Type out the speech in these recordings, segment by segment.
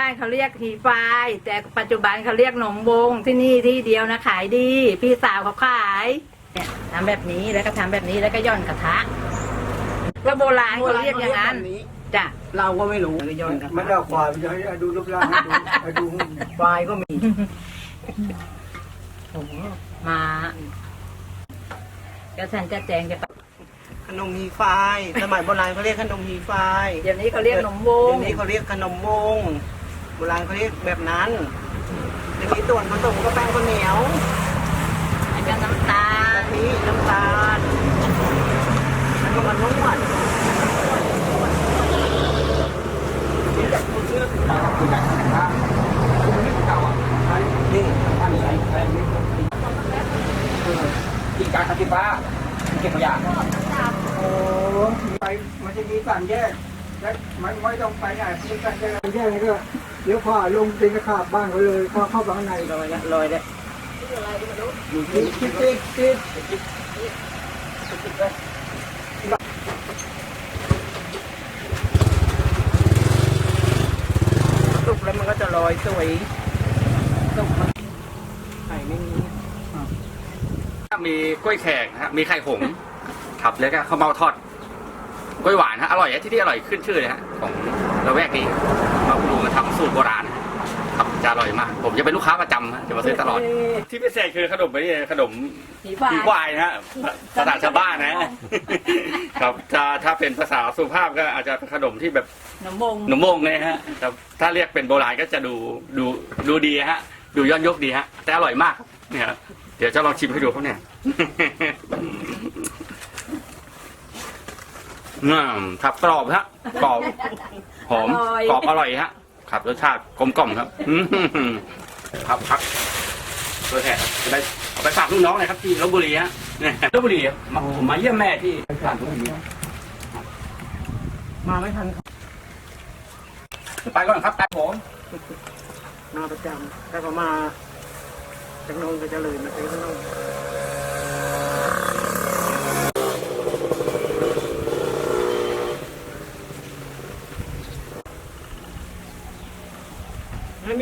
บ้านเขาเรียกหีไฟแต่ปัจจุบันเขาเรียกหนมวงที่นี่ที่เดียวนะขายดี พี่สาวเขาขายเนี่ยทำแบบนี้แล้วก็ทำแบบนี้แล้วก็ย่อนกระทะก็โบราณเขาเรียกอย่างนั้นจ้ะเราก็ไม่รู้ย้อนกลับมันเอาควายไปให้ดูรูปร่างให้ดูให้ดูควายก็มีโอ้โหมาก็ฉันจะแจงจะขนมฮีไฟสมัยโบราณเขาเรียกขนมฮีไฟเดี๋ยวนี้เขาเรียกหนมวง เดี๋ยวนี้เขาเรียกขนมวง โบราณเขาเรียกแบบนั้นเดี๋ยวนี้ส่วนผสมก็แป้งข้าวเหนียวแล้วก็น้ำตากะลทิน้ำตาลแล้วก็มันนวดนี่ท่านใส่ใส่นี่ที่การคติฟ้าเก็บขยะโอ้ไปมันจะมีสามแยกและมันไม่ต้องไปไหนมีสามแยกแยกนี่ก็ เลี้ยวขวาลงตีนขาบบ้านเขาเลยเข้าเข้าไปข้างในลอยละลอยเลยติดติดติดติดสุกแล้วมันก็จะลอยสวยสุกมันไข่ไม่มีมีกล้วยแขกนะฮะมีไข่หงส์ครับแล้วก็ข้าวเมาทอดกล้วยหวานฮะอร่อยที่ที่อร่อยขึ้นชื่อเลยฮะของ ละแวกนี้มาคุณลุงมาทำสูตรโบราณครับจะอร่อยมาก ผมจะเป็นลูกค้าประจำฮะจะมาซื้อตลอด ที่พิเศษคือขนมนี่ขนมหีไฟผีควายนะฮะภาษาชาวบ้านนะ ครับถ้าถ้าเป็นภาษาสุภาพก็อาจจะเป็นขนมที่แบบหนมวงหนมโมงเลยฮะแต่ถ้าเรียกเป็นโบราณก็จะดูดูดูดีฮะ ดูย้อนยกดีฮะ แต่อร่อยมากครับเนี่ยเดี๋ยวจะลองชิมให้ดูครับเนี่ยอืมครับกรอบฮะกรอบ หอมกรอบอร่อยฮะครับรสชาติกลมกล่อมครับอืมครับครับตัวแทนจะได้เอาไปฝากลูกน้องเลยครับที่ลบบุรีฮะเนี่ยลบบุรีอะมาผมมาเยี่ยมแม่ที่ผ่านลบบุรีมาไม่ทันไปก่อนครับแป๊บผมมาประจำแต่พอมาจากโนนก็จะเลยมาซื้อขนมใ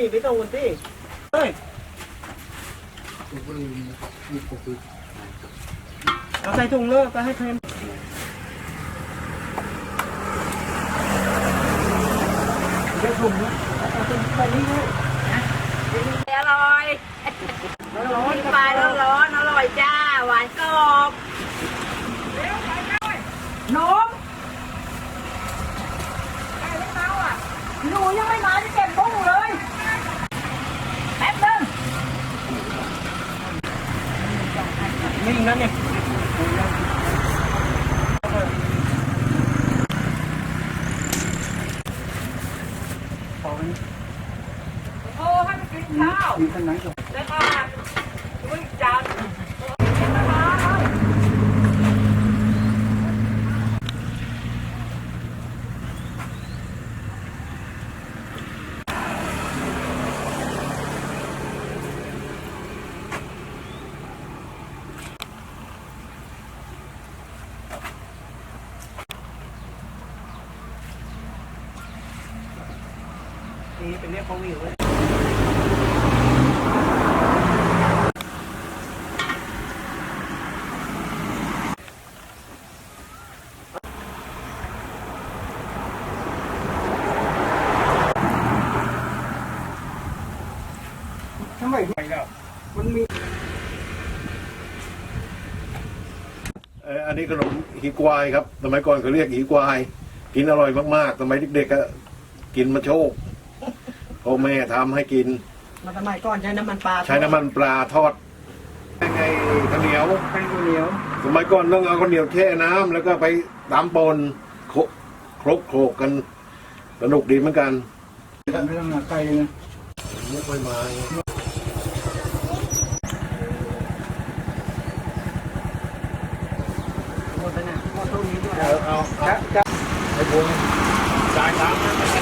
ห้มีไปส่งกันสิเฮ้ยเอาใส่ถุงเลยไปให้ใครเดี๋ยวถุงนะเอาถุงใส่นี่ด้วยอร่อยหีไฟแล้วร้อนอร่อยจ้า หวานกรอบหนมหนูยังไม่มาจะเก็บบุ้งเลยแป๊บนึง นิ่งนะเนี่ยโอ้ให้มันกินข้าว มีข้างไหนก่อน แล้วก็อุ้ยจาน นี่เป็นเรียกของวิวเลยทำไมไปแล้วมันมีเอ่ออันนี้ขนมหีกวายครับ สมัยก่อนเขาเรียกหีกวาย กินอร่อยมากๆ สมัยเด็กๆก็กินมาโชค พ่อแม่ทำให้กิน มาสมัยก่อนใช้น้ำมันปลาใช้น้ำมันปลาทอดไงข้าวเหนียว แป้งข้าวเหนียวสมัยก่อนต้องเอาข้าวเหนียวแช่น้ำแล้วก็ไปตำปนโคครกโขลกกันสนุกดีเหมือนกันไม่ต้องหาไกลเลยนะไม่ค่อยมาหมดแล้วนะหมดตรงนี้ด้วย เอาเอาเอาไอ้พวงจ่ายตังค์นะ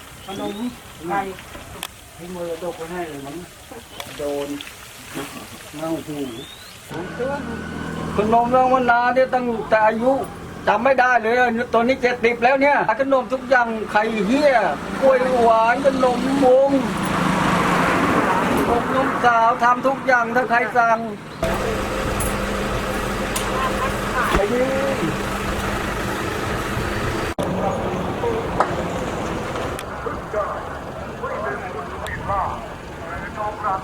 ะได้โอ้มนเป็นไงมันเสียงโอ้โหอายุนขนมไก่ที่มือตกไปให้เลยมั้งโดนเน่าหูขนมรางวัลนาเนี่ยตั้งแต่อายุจำไม่ได้เลยตอนนี้เจ็ดสิบแล้วเนี่ยขนมทุกอย่างไข่เหี้ยกล้วยหวานขนมวงอบนมสาวทำทุกอย่างถ้าใครสั่ง